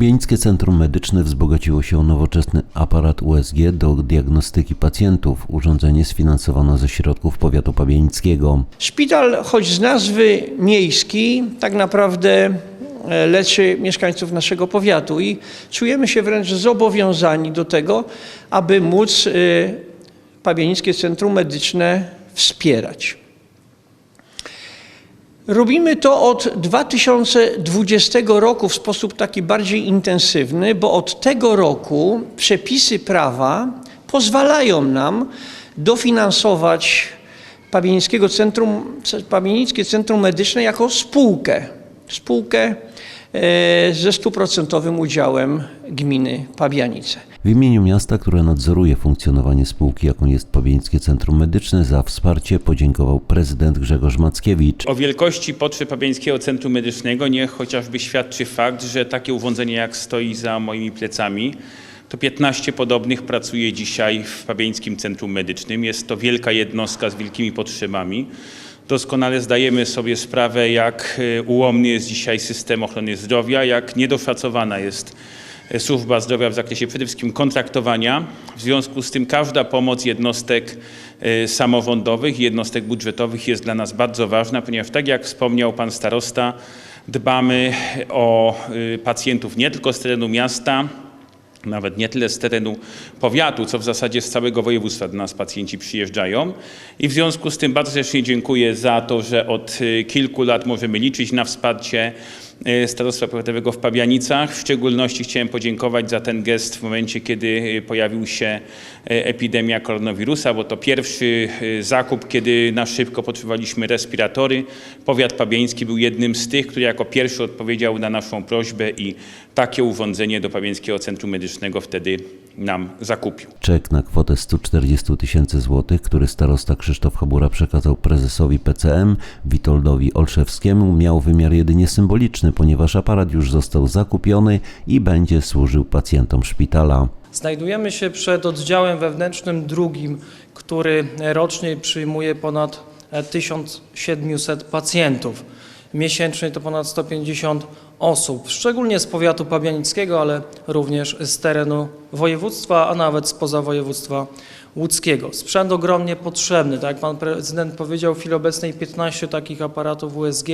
Pabienickie Centrum Medyczne wzbogaciło się o nowoczesny aparat USG do diagnostyki pacjentów. Urządzenie sfinansowano ze środków powiatu pabienickiego. Szpital, choć z nazwy miejski, tak naprawdę e, leczy mieszkańców naszego powiatu i czujemy się wręcz zobowiązani do tego, aby móc e, Pabienickie Centrum Medyczne wspierać. Robimy to od 2020 roku w sposób taki bardziej intensywny, bo od tego roku przepisy prawa pozwalają nam dofinansować Pabienickiego Centrum, Centrum Medyczne jako spółkę. Spółkę e, ze stuprocentowym udziałem gminy Pabianice. W imieniu miasta, które nadzoruje funkcjonowanie spółki, jaką jest Pabienickie Centrum Medyczne, za wsparcie podziękował prezydent Grzegorz Mackiewicz. O wielkości potrzeb Pabieńskiego Centrum Medycznego niech chociażby świadczy fakt, że takie urządzenie jak stoi za moimi plecami, to 15 podobnych pracuje dzisiaj w Pabieńskim Centrum Medycznym. Jest to wielka jednostka z wielkimi potrzebami. Doskonale zdajemy sobie sprawę, jak e, ułomny jest dzisiaj system ochrony zdrowia, jak niedoszacowana jest służba zdrowia w zakresie przede wszystkim kontraktowania. W związku z tym każda pomoc jednostek e, samorządowych jednostek budżetowych jest dla nas bardzo ważna, ponieważ tak jak wspomniał pan starosta, dbamy o y, pacjentów nie tylko z terenu miasta, nawet nie tyle z terenu powiatu, co w zasadzie z całego województwa do nas pacjenci przyjeżdżają. I w związku z tym bardzo serdecznie dziękuję za to, że od y, kilku lat możemy liczyć na wsparcie y, Starostwa Powiatowego w Pabianicach. W szczególności chciałem podziękować za ten gest w momencie, kiedy y, pojawił się y, epidemia koronawirusa, bo to pierwszy y, zakup, kiedy na szybko potrzebowaliśmy respiratory. Powiat pabiański był jednym z tych, który jako pierwszy odpowiedział na naszą prośbę i takie urządzenie do Pabiańskiego Centrum Medycznego wtedy nam zakupił. Czek na kwotę 140 tysięcy złotych, który starosta Krzysztof Habura przekazał prezesowi PCM Witoldowi Olszewskiemu, miał wymiar jedynie symboliczny, ponieważ aparat już został zakupiony i będzie służył pacjentom szpitala. Znajdujemy się przed oddziałem wewnętrznym drugim, który rocznie przyjmuje ponad 1700 pacjentów. Miesięcznie to ponad 150 osób, szczególnie z powiatu pabianickiego, ale również z terenu województwa, a nawet spoza województwa łódzkiego. Sprzęt ogromnie potrzebny, tak jak pan prezydent powiedział, w chwili obecnej 15 takich aparatów USG,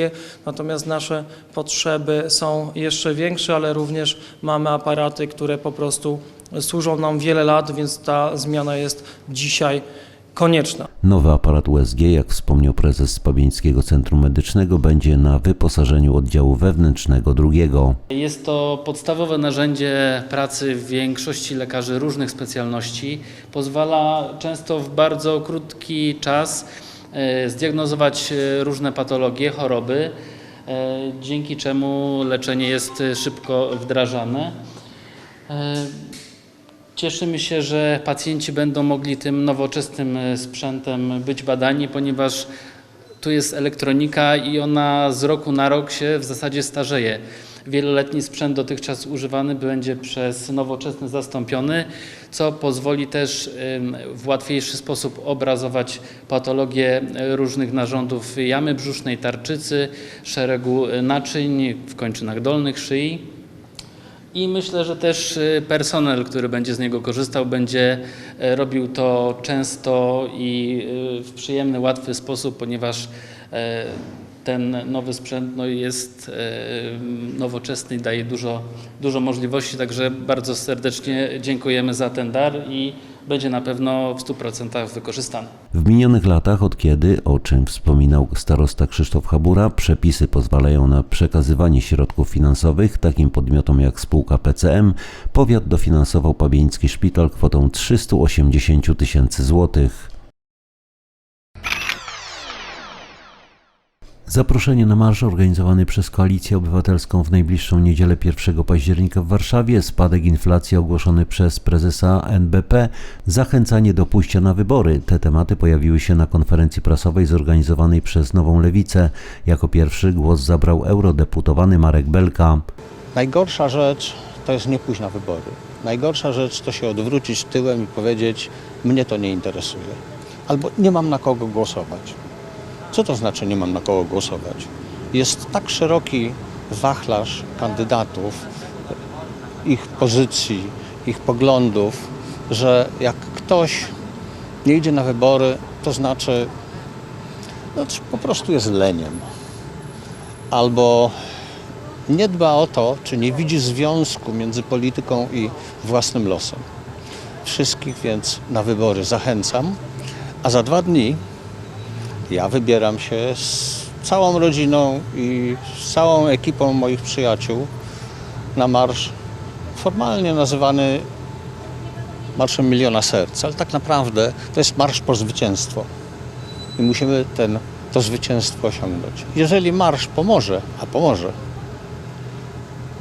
natomiast nasze potrzeby są jeszcze większe, ale również mamy aparaty, które po prostu służą nam wiele lat, więc ta zmiana jest dzisiaj konieczna. Nowy aparat USG, jak wspomniał prezes Pabieńskiego Centrum Medycznego, będzie na wyposażeniu oddziału wewnętrznego drugiego. Jest to podstawowe narzędzie pracy większości lekarzy różnych specjalności. Pozwala często w bardzo krótki czas e, zdiagnozować e, różne patologie, choroby, e, dzięki czemu leczenie jest szybko wdrażane. Cieszymy się, że pacjenci będą mogli tym nowoczesnym e, sprzętem być badani, ponieważ tu jest elektronika i ona z roku na rok się w zasadzie starzeje. Wieloletni sprzęt dotychczas używany będzie przez nowoczesny zastąpiony, co pozwoli też w łatwiejszy sposób obrazować patologie różnych narządów jamy brzusznej, tarczycy, szeregu e, naczyń w kończynach dolnych szyi. I myślę, że też y, personel, który będzie z niego korzystał, będzie e, robił to często i y, w przyjemny, łatwy sposób, ponieważ e, ten nowy sprzęt no, jest e, nowoczesny i daje dużo, dużo możliwości. Także bardzo serdecznie dziękujemy za ten dar i będzie na pewno w 100% wykorzystany. W minionych latach, od kiedy, o czym wspominał starosta Krzysztof Habura, przepisy pozwalają na przekazywanie środków finansowych takim podmiotom jak spółka PCM, powiat dofinansował Pabieński Szpital kwotą 380 tysięcy złotych. Zaproszenie na marsz organizowany przez Koalicję Obywatelską w najbliższą niedzielę 1 października w Warszawie, spadek inflacji ogłoszony przez prezesa NBP, zachęcanie do pójścia na wybory. Te tematy pojawiły się na konferencji prasowej zorganizowanej przez Nową Lewicę. Jako pierwszy głos zabrał eurodeputowany Marek Belka. Najgorsza rzecz to jest nie pójść na wybory. Najgorsza rzecz to się odwrócić tyłem i powiedzieć, mnie to nie interesuje. Albo nie mam na kogo głosować. Co to znaczy nie mam na kogo głosować? Jest tak szeroki wachlarz kandydatów, ich pozycji, ich poglądów, że jak ktoś nie idzie na wybory, to znaczy no, po prostu jest leniem. Albo nie dba o to, czy nie widzi związku między polityką i własnym losem. Wszystkich więc na wybory zachęcam, a za dwa dni ja wybieram się z całą rodziną i z całą ekipą moich przyjaciół na marsz formalnie nazywany Marszem Miliona Serc, ale tak naprawdę to jest marsz po zwycięstwo. I musimy ten, to zwycięstwo osiągnąć. Jeżeli marsz pomoże, a pomoże,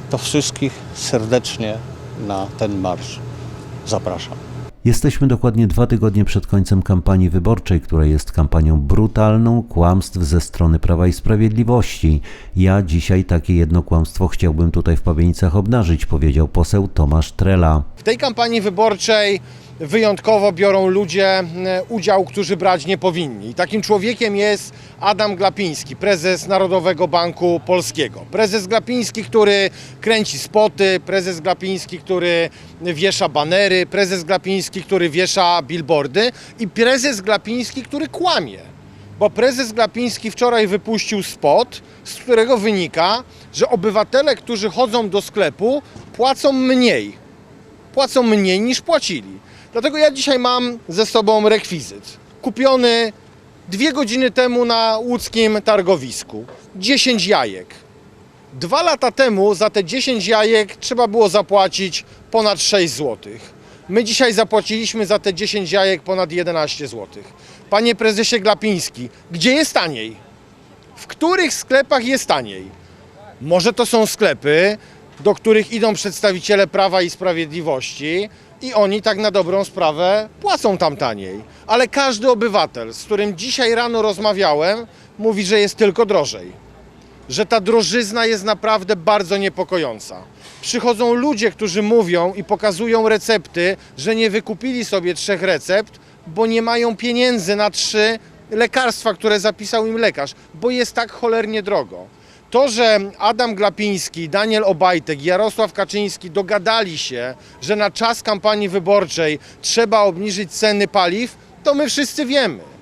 to wszystkich serdecznie na ten marsz zapraszam. Jesteśmy dokładnie dwa tygodnie przed końcem kampanii wyborczej, która jest kampanią brutalną kłamstw ze strony Prawa i Sprawiedliwości. Ja dzisiaj takie jedno kłamstwo chciałbym tutaj w Pawienicach obnażyć, powiedział poseł Tomasz Trela. W tej kampanii wyborczej wyjątkowo biorą ludzie e, udział, którzy brać nie powinni. Takim człowiekiem jest Adam Glapiński, prezes Narodowego Banku Polskiego. Prezes Glapiński, który kręci spoty, prezes Glapiński, który wiesza banery, prezes Glapiński, który wiesza billboardy i prezes Glapiński, który kłamie. Bo prezes Glapiński wczoraj wypuścił spot, z którego wynika, że obywatele, którzy chodzą do sklepu, płacą mniej płacą mniej niż płacili. Dlatego ja dzisiaj mam ze sobą rekwizyt. Kupiony dwie godziny temu na łódzkim targowisku. 10 jajek. Dwa lata temu za te 10 jajek trzeba było zapłacić ponad 6 zł. My dzisiaj zapłaciliśmy za te 10 jajek ponad 11 zł. Panie prezesie Glapiński, gdzie jest taniej? W których sklepach jest taniej? Może to są sklepy, do których idą przedstawiciele Prawa i Sprawiedliwości i oni tak na dobrą sprawę płacą tam taniej. Ale każdy obywatel, z którym dzisiaj rano rozmawiałem, mówi, że jest tylko drożej. Że ta drożyzna jest naprawdę bardzo niepokojąca. Przychodzą ludzie, którzy mówią i pokazują recepty, że nie wykupili sobie trzech recept, bo nie mają pieniędzy na trzy lekarstwa, które zapisał im lekarz, bo jest tak cholernie drogo. To, że Adam Glapiński, Daniel Obajtek Jarosław Kaczyński dogadali się, że na czas kampanii wyborczej trzeba obniżyć ceny paliw, to my wszyscy wiemy.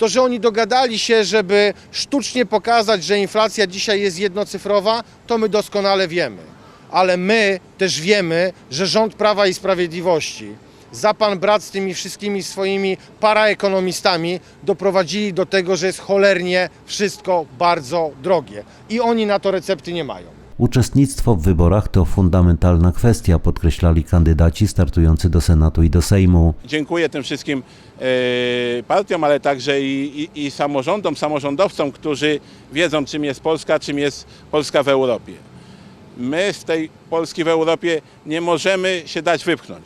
To, że oni dogadali się, żeby sztucznie pokazać, że inflacja dzisiaj jest jednocyfrowa, to my doskonale wiemy. Ale my też wiemy, że rząd Prawa i Sprawiedliwości, za pan brat z tymi wszystkimi swoimi paraekonomistami doprowadzili do tego, że jest cholernie wszystko bardzo drogie. I oni na to recepty nie mają. Uczestnictwo w wyborach to fundamentalna kwestia, podkreślali kandydaci startujący do Senatu i do Sejmu. Dziękuję tym wszystkim e, partiom, ale także i, i, i samorządom, samorządowcom, którzy wiedzą, czym jest Polska, czym jest Polska w Europie. My z tej Polski w Europie nie możemy się dać wypchnąć.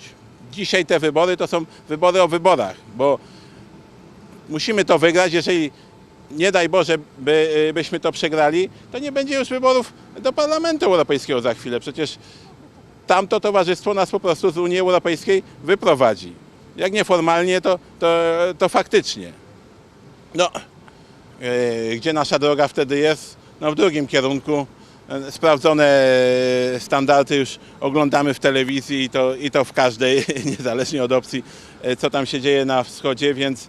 Dzisiaj te wybory to są wybory o wyborach, bo musimy to wygrać. Jeżeli nie daj Boże, by, byśmy to przegrali, to nie będzie już wyborów do Parlamentu Europejskiego za chwilę. Przecież tamto towarzystwo nas po prostu z Unii Europejskiej wyprowadzi. Jak nieformalnie, to, to, to faktycznie. No, e, gdzie nasza droga wtedy jest? No w drugim kierunku. Sprawdzone standardy już oglądamy w telewizji i to, i to w każdej, niezależnie od opcji, co tam się dzieje na wschodzie, więc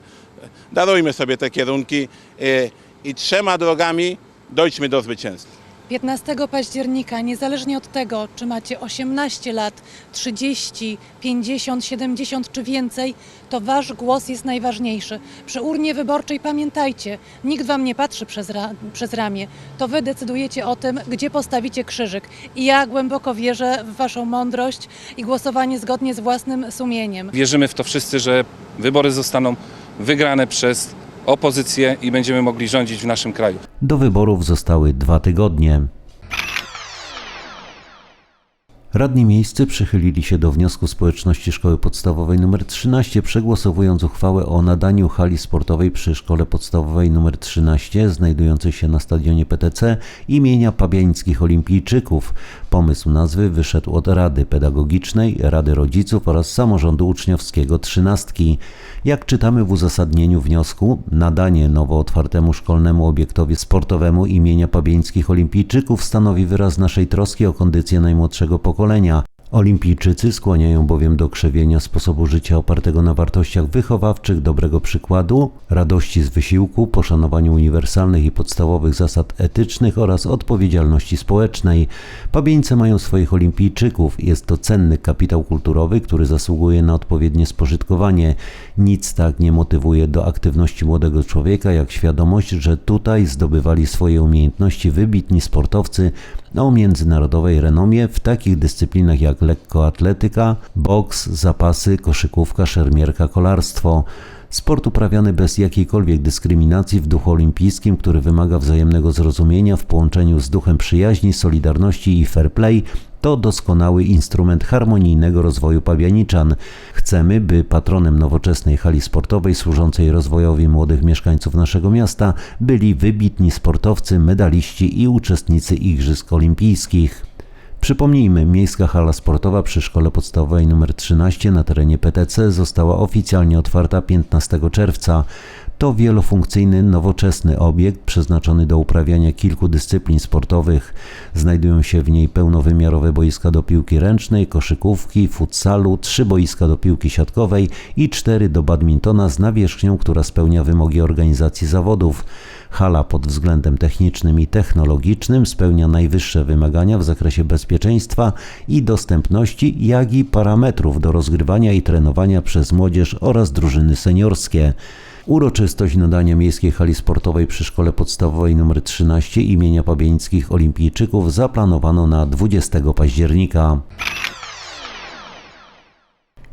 darujmy sobie te kierunki e, i trzema drogami dojdźmy do zwycięstwa. 15 października, niezależnie od tego, czy macie 18 lat, 30, 50, 70 czy więcej, to wasz głos jest najważniejszy. Przy urnie wyborczej pamiętajcie, nikt wam nie patrzy przez, ra, przez ramię. To wy decydujecie o tym, gdzie postawicie krzyżyk. I ja głęboko wierzę w waszą mądrość i głosowanie zgodnie z własnym sumieniem. Wierzymy w to wszyscy, że wybory zostaną wygrane przez opozycję i będziemy mogli rządzić w naszym kraju. Do wyborów zostały dwa tygodnie. Radni miejscy przychylili się do wniosku społeczności Szkoły Podstawowej nr 13, przegłosowując uchwałę o nadaniu hali sportowej przy Szkole Podstawowej nr 13, znajdującej się na stadionie PTC, imienia pabiańskich olimpijczyków. Pomysł nazwy wyszedł od Rady Pedagogicznej, Rady Rodziców oraz Samorządu Uczniowskiego Trzynastki. Jak czytamy w uzasadnieniu wniosku, nadanie nowo otwartemu szkolnemu obiektowi sportowemu imienia pabieńskich olimpijczyków stanowi wyraz naszej troski o kondycję najmłodszego pokolenia Olimpijczycy skłaniają bowiem do krzewienia sposobu życia opartego na wartościach wychowawczych, dobrego przykładu, radości z wysiłku, poszanowaniu uniwersalnych i podstawowych zasad etycznych oraz odpowiedzialności społecznej. Pabieńce mają swoich olimpijczyków. Jest to cenny kapitał kulturowy, który zasługuje na odpowiednie spożytkowanie. Nic tak nie motywuje do aktywności młodego człowieka, jak świadomość, że tutaj zdobywali swoje umiejętności wybitni sportowcy o międzynarodowej renomie w takich dyscyplinach jak lekkoatletyka, boks, zapasy, koszykówka, szermierka, kolarstwo. Sport uprawiany bez jakiejkolwiek dyskryminacji w duchu olimpijskim, który wymaga wzajemnego zrozumienia w połączeniu z duchem przyjaźni, solidarności i fair play, to doskonały instrument harmonijnego rozwoju pabianiczan. Chcemy, by patronem nowoczesnej hali sportowej służącej rozwojowi młodych mieszkańców naszego miasta byli wybitni sportowcy, medaliści i uczestnicy Igrzysk Olimpijskich. Przypomnijmy, Miejska Hala Sportowa przy Szkole Podstawowej nr 13 na terenie PTC została oficjalnie otwarta 15 czerwca. To wielofunkcyjny, nowoczesny obiekt przeznaczony do uprawiania kilku dyscyplin sportowych. Znajdują się w niej pełnowymiarowe boiska do piłki ręcznej, koszykówki, futsalu, trzy boiska do piłki siatkowej i cztery do badmintona z nawierzchnią, która spełnia wymogi organizacji zawodów. Hala pod względem technicznym i technologicznym spełnia najwyższe wymagania w zakresie bezpieczeństwa i dostępności, jak i parametrów do rozgrywania i trenowania przez młodzież oraz drużyny seniorskie. Uroczystość nadania Miejskiej Hali Sportowej przy Szkole Podstawowej nr 13 imienia Pabieńskich Olimpijczyków zaplanowano na 20 października.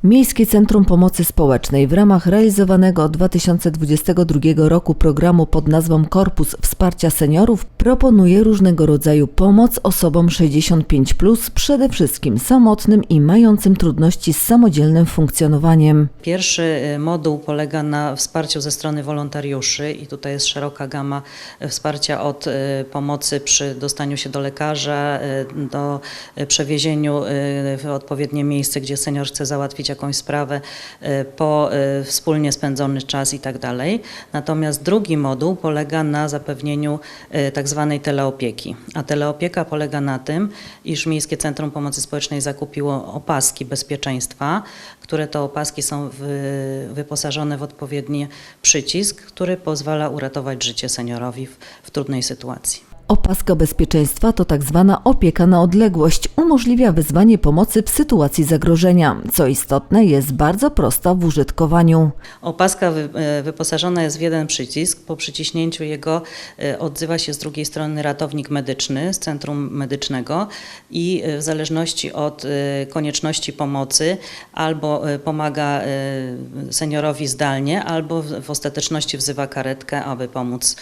Miejskie Centrum Pomocy Społecznej w ramach realizowanego od 2022 roku programu pod nazwą Korpus Wsparcia Seniorów proponuje różnego rodzaju pomoc osobom 65, przede wszystkim samotnym i mającym trudności z samodzielnym funkcjonowaniem. Pierwszy y, moduł polega na wsparciu ze strony wolontariuszy i tutaj jest szeroka gama y, wsparcia od y, pomocy przy dostaniu się do lekarza, do przewiezieniu w odpowiednie miejsce, gdzie senior chce załatwić jakąś sprawę, po wspólnie spędzony czas i tak dalej. Natomiast drugi moduł polega na zapewnieniu tak zwanej teleopieki. A teleopieka polega na tym, iż Miejskie Centrum Pomocy Społecznej zakupiło opaski bezpieczeństwa, które to opaski są wy, wyposażone w odpowiedni przycisk, który pozwala uratować życie seniorowi w, w trudnej sytuacji. Opaska bezpieczeństwa to tak zwana opieka na odległość, umożliwia wezwanie pomocy w sytuacji zagrożenia. Co istotne, jest bardzo prosta w użytkowaniu. Opaska e, wyposażona jest w jeden przycisk. Po przyciśnięciu jego e, odzywa się z drugiej strony ratownik medyczny z centrum medycznego i e, w zależności od konieczności pomocy albo pomaga seniorowi zdalnie, albo w, ostateczności wzywa karetkę, aby pomóc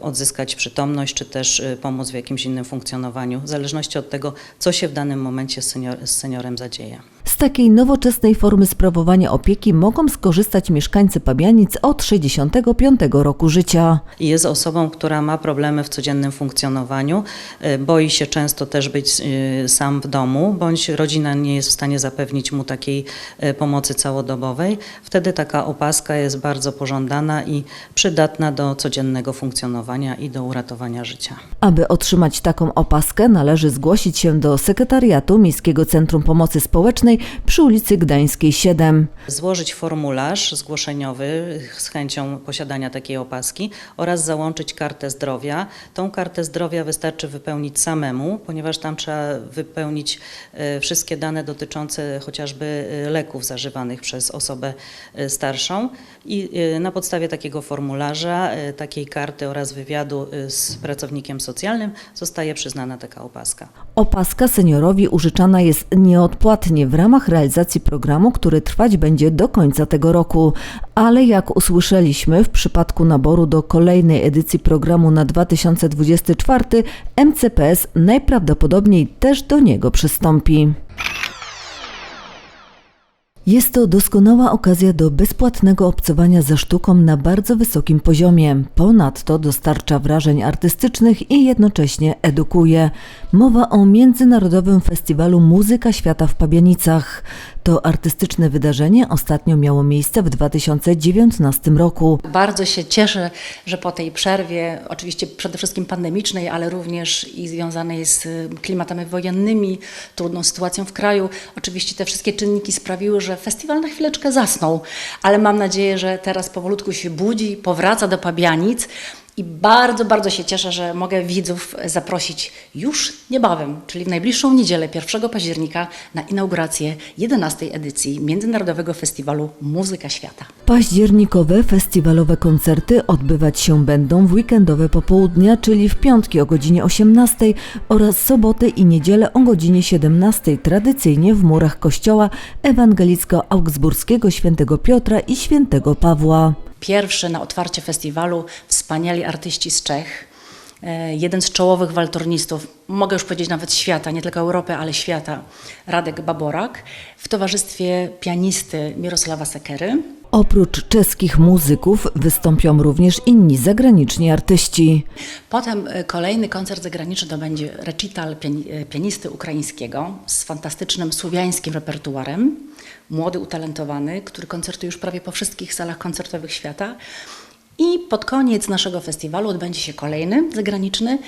odzyskać przytomność, czy też e, pomóc w jakimś innym funkcjonowaniu, w zależności od tego, co się w danym momencie z, senior, z seniorem zadzieje. Z takiej nowoczesnej formy sprawowania opieki mogą skorzystać mieszkańcy Pabianic od 65 roku życia. jest osobą, która ma problemy w codziennym funkcjonowaniu, y, boi się często też być y, sam w domu, bądź rodzina nie jest w stanie zapewnić mu takiej y, pomocy całodobowej, wtedy taka opaska jest bardzo pożądana i przydatna do codziennego funkcjonowania i do uratowania życia. Aby otrzymać taką opaskę, należy zgłosić się do sekretariatu Miejskiego Centrum Pomocy Społecznej przy ulicy Gdańskiej 7. Złożyć formularz zgłoszeniowy z chęcią posiadania takiej opaski oraz załączyć kartę zdrowia. Tą kartę zdrowia wystarczy wypełnić samemu, ponieważ tam trzeba wypełnić e, wszystkie dane dotyczące chociażby e, leków zażywanych przez osobę e, starszą i na podstawie takiego formularza, takiej karty oraz wywiadu z pracownikiem socjalnym zostaje przyznana taka opaska. Opaska seniorowi użyczana jest nieodpłatnie w ramach realizacji programu, który trwać będzie do końca tego roku. Ale jak usłyszeliśmy, w przypadku naboru do kolejnej edycji programu na 2024 MCPS najprawdopodobniej też do niego przystąpi. Jest to doskonała okazja do bezpłatnego obcowania ze sztuką na bardzo wysokim poziomie. Ponadto dostarcza wrażeń artystycznych i jednocześnie edukuje. Mowa o Międzynarodowym Festiwalu Muzyka Świata w Pabianicach. To artystyczne wydarzenie ostatnio miało miejsce w 2019 roku. Bardzo się cieszę, że po tej przerwie, oczywiście przede wszystkim pandemicznej, ale również i związanej z y, klimatami wojennymi, trudną sytuacją w kraju, oczywiście te wszystkie czynniki sprawiły, że festiwal na chwileczkę zasnął, ale mam nadzieję, że teraz powolutku się budzi, powraca do Pabianic. I bardzo, bardzo się cieszę, że mogę widzów zaprosić już niebawem, czyli w najbliższą niedzielę, 1 października, na inaugurację 11. edycji Międzynarodowego Festiwalu Muzyka Świata. Październikowe festiwalowe koncerty odbywać się będą w weekendowe popołudnia, czyli w piątki o godzinie 18 oraz soboty i niedzielę o godzinie 17, tradycyjnie w murach kościoła ewangelicko-augsburskiego świętego Piotra i świętego Pawła. Pierwszy na otwarcie festiwalu wspaniali artyści z Czech. E, Jeden z czołowych waltornistów, mogę już powiedzieć nawet świata, nie tylko Europy, ale świata, Radek Baborak, w towarzystwie pianisty Mirosława Sekery. Oprócz czeskich muzyków wystąpią również inni zagraniczni artyści. Potem e, kolejny koncert zagraniczny to będzie recital e, pianisty ukraińskiego z fantastycznym słowiańskim repertuarem. Młody, utalentowany, który koncertuje już prawie po wszystkich salach koncertowych świata. I pod koniec naszego festiwalu odbędzie się kolejny zagraniczny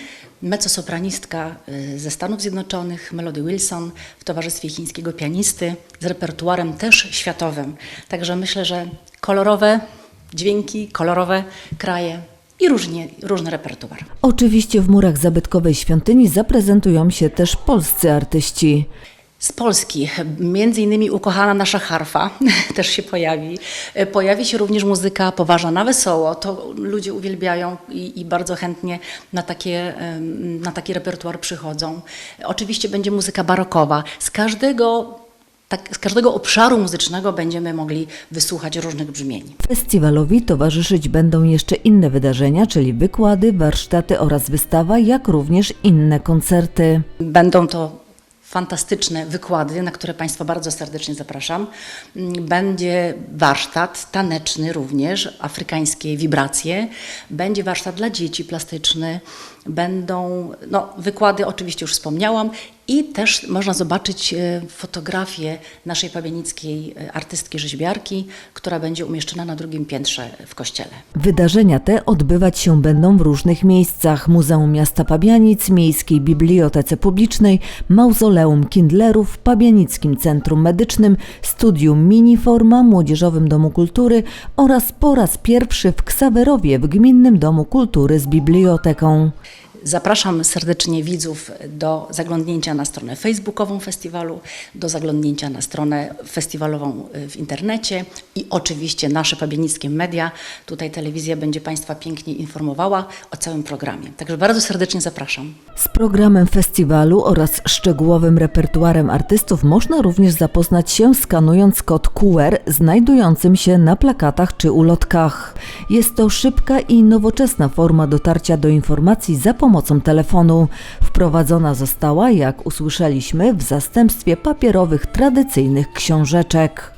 mezzosopranistka y, ze Stanów Zjednoczonych, Melody Wilson, w towarzystwie chińskiego pianisty z repertuarem też światowym. Także myślę, że kolorowe dźwięki, kolorowe kraje i różnie, różny repertuar. Oczywiście w murach zabytkowej świątyni zaprezentują się też polscy artyści. Z Polski, między innymi ukochana nasza harfa też się pojawi. E, Pojawi się również muzyka poważna na wesoło. To ludzie uwielbiają i, i bardzo chętnie na, takie, na taki repertuar przychodzą. Oczywiście będzie muzyka barokowa. Z każdego, tak, z każdego obszaru muzycznego będziemy mogli wysłuchać różnych brzmień. Festiwalowi towarzyszyć będą jeszcze inne wydarzenia, czyli wykłady, warsztaty oraz wystawa, jak również inne koncerty. Będą to fantastyczne wykłady, na które Państwa bardzo serdecznie zapraszam. Mm, Będzie warsztat taneczny również, afrykańskie wibracje. Będzie warsztat dla dzieci plastyczny. Będą no, wykłady, oczywiście już wspomniałam, i też można zobaczyć e, fotografię naszej pawienickiej e, artystki rzeźbiarki, która będzie umieszczona na drugim piętrze w kościele. Wydarzenia te odbywać się będą w różnych miejscach: Muzeum Miasta Pabianic, Miejskiej Bibliotece Publicznej, Mauzoleum Kindlerów, Pabianickim Centrum Medycznym, Studium Miniforma, Młodzieżowym Domu Kultury oraz po raz pierwszy w Ksawerowie w Gminnym Domu Kultury z biblioteką. Zapraszam serdecznie widzów do zaglądnięcia na stronę facebookową festiwalu, do zaglądnięcia na stronę festiwalową y, w internecie i oczywiście nasze pabienickie media. Tutaj telewizja będzie Państwa pięknie informowała o całym programie. Także bardzo serdecznie zapraszam. Z programem festiwalu oraz szczegółowym repertuarem artystów można również zapoznać się skanując kod QR znajdującym się na plakatach czy ulotkach. Jest to szybka i nowoczesna forma dotarcia do informacji za pomocą telefonu. Wprowadzona została, jak usłyszeliśmy, w zastępstwie papierowych tradycyjnych książeczek.